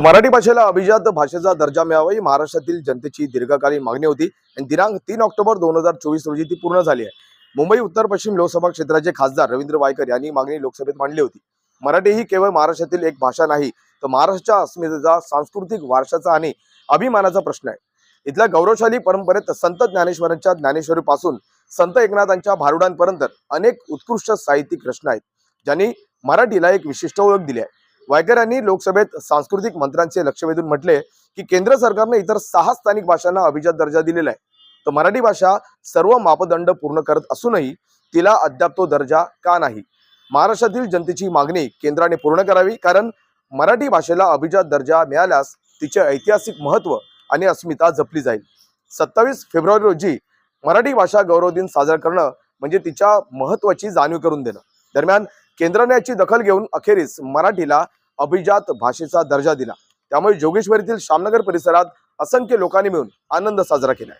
तर मराठी भाषेला अभिजात भाषेचा दर्जा मिळावा ही महाराष्ट्रातील जनतेची दीर्घकालीन मागणी होती. आणि दिनांक तीन ऑक्टोबर दोन हजार चोवीस रोजी ती पूर्ण झाली आहे. मुंबई उत्तर पश्चिम लोकसभा क्षेत्राचे खासदार रवींद्र वायकर यांनी मागणी लोकसभेत मांडली होती. मराठी ही केवळ महाराष्ट्रातील एक भाषा नाही तर महाराष्ट्राच्या अस्मितेचा सांस्कृतिक वारशाचा आणि अभिमानाचा प्रश्न आहे. इथल्या गौरवशाली परंपरेत संत ज्ञानेश्वरांच्या ज्ञानेश्वरीपासून संत एकनाथांच्या भारुडांपर्यंत अनेक उत्कृष्ट साहित्यिक रचना आहेत ज्यांनी मराठीला एक विशिष्ट ओळख दिली आहे. वायकर यांनी लोकसभेत सांस्कृतिक मंत्र्यांचे लक्ष वेधून म्हटले की केंद्र सरकारने इतर सहा स्थानिक भाषांना अभिजात दर्जा दिलेला आहे. तर मराठी भाषा सर्व मापदंड पूर्ण करत असूनही तिला अद्याप तो दर्जा का नाही? महाराष्ट्रातील जनतेची मागणी केंद्राने पूर्ण करावी कारण मराठी भाषेला अभिजात दर्जा मिळाल्यास तिचे ऐतिहासिक महत्त्व आणि अस्मिता जपली जाईल. सत्तावीस फेब्रुवारी रोजी मराठी भाषा गौरव दिन साजरा करणं म्हणजे तिच्या महत्त्वाची जाणीव करून देणं. दरम्यान केंद्राने याची दखल घेऊन अखेरीस मराठीला अभिजात भाषेचा दर्जा दिला. त्यामुळे जोगेश्वरीतील श्यामनगर परिसरात असंख्य लोकांनी मिळून आनंद साजरा केला.